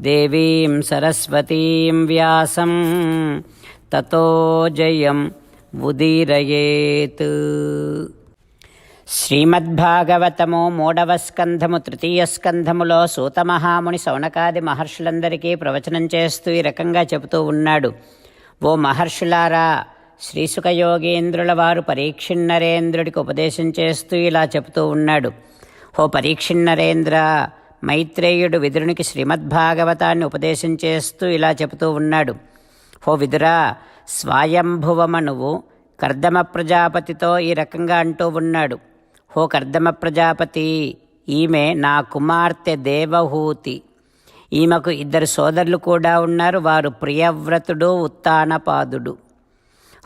దేవీం సరస్వతీం వ్యాసం తతో జయం ఉదీరయేత్ శ్రీమద్భాగవతము మూడవ స్కంధము తృతీయ స్కంధములో సూతమహాముని సౌనకాది మహర్షులందరికీ ప్రవచనం చేస్తూ ఈ రకంగా చెబుతూ ఉన్నాడు. ఓ మహర్షులారా శ్రీసుఖయోగేంద్రుల వారు పరీక్షిన్నరేంద్రుడికి ఉపదేశం చేస్తూ ఇలా చెబుతూ ఉన్నాడు. ఓ పరీక్షిన్నరేంద్ర మైత్రేయుడు విదురునికి శ్రీమద్భాగవతాన్ని ఉపదేశం చేస్తూ ఇలా చెబుతూ ఉన్నాడు. హో విదురా స్వయంభువమనువు కర్దమ ప్రజాపతితో ఈ రకంగా అంటూ ఉన్నాడు. హో కర్దమ ప్రజాపతి ఈమె నా కుమార్తె దేవహూతి. ఈమెకు ఇద్దరు సోదరులు కూడా ఉన్నారు వారు ప్రియవ్రతుడు ఉత్తానపాదుడు.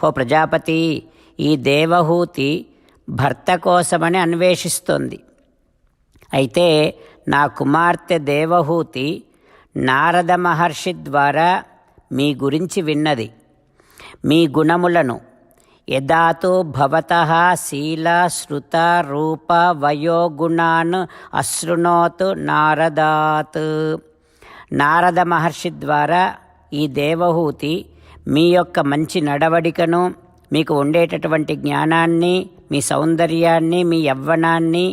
హో ప్రజాపతి ఈ దేవహూతి భర్త కోసమని అన్వేషిస్తోంది. అయితే నా కుమార్తె దేవహూతి నారద మహర్షి ద్వారా మీ గురించి విన్నది. మీ గుణములను యదాతో భవత శీల శృత రూప వయోగుణాన్ అశృణోత్ నారదాత్. నారద మహర్షి ద్వారా ఈ దేవహూతి మీ యొక్క మంచి నడవడికను మీకు ఉండేటటువంటి జ్ఞానాన్ని మీ సౌందర్యాన్ని మీ యవ్వనాన్ని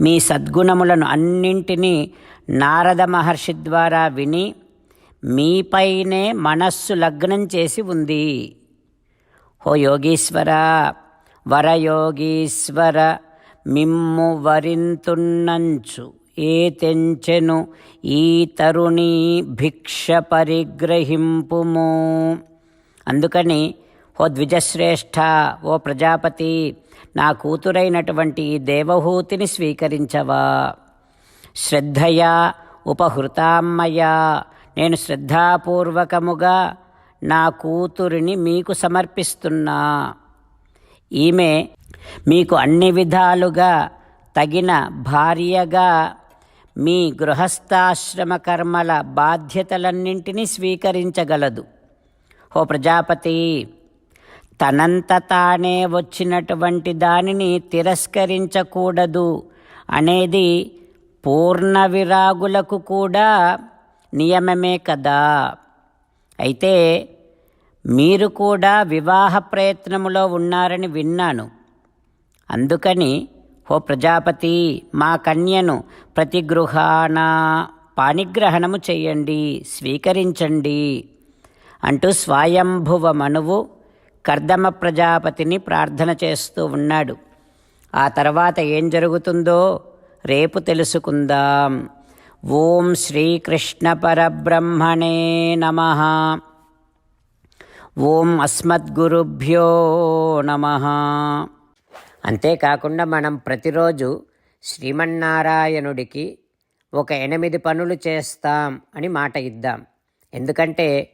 మీ సద్గుణములను అన్నింటినీ నారద మహర్షి ద్వారా విని మీపైనే మనస్సు లగ్నం చేసి ఉంది. ఓ యోగీశ్వర వరయోగీశ్వర మిమ్ము వరింతున్నంచు ఏ తెంచెను ఈ తరుణి భిక్ష పరిగ్రహింపుము. అందుకని ఓ ద్విజశ్రేష్ఠ ఓ ప్రజాపతి నా కూతురైనటువంటి దేవహూతిని స్వీకరించవా? శ్రద్ధయా ఉపహృతామ్మయా నేను శ్రద్ధాపూర్వకముగా నా కూతురిని మీకు సమర్పిస్తున్నా. ఈమె మీకు అన్ని విధాలుగా తగిన భార్యగా మీ గృహస్థాశ్రమ కర్మల బాధ్యతలన్నింటినీ స్వీకరించగలదు. ఓ ప్రజాపతి తనంత తానే వచ్చినటువంటి దానిని తిరస్కరించకూడదు అనేది పూర్ణ విరాగులకు కూడా నియమమే కదా. అయితే మీరు కూడా వివాహ ప్రయత్నములో ఉన్నారని విన్నాను. అందుకని ఓ ప్రజాపతి మా కన్యను ప్రతి గృహాన పాణిగ్రహణము చేయండి స్వీకరించండి అంటూ స్వయంభువ మనువు కర్దమ ప్రజాపతిని ప్రార్థన చేస్తూ ఉన్నాడు. ఆ తర్వాత ఏం జరుగుతుందో రేపు తెలుసుకుందాం. ఓం శ్రీకృష్ణ పరబ్రహ్మణే నమ. ఓం అస్మద్గురుభ్యో నమ. అంతేకాకుండా మనం ప్రతిరోజు శ్రీమన్నారాయణుడికి ఒక ఎనిమిది పనులు చేస్తాం అని మాట ఇద్దాం. ఎందుకంటే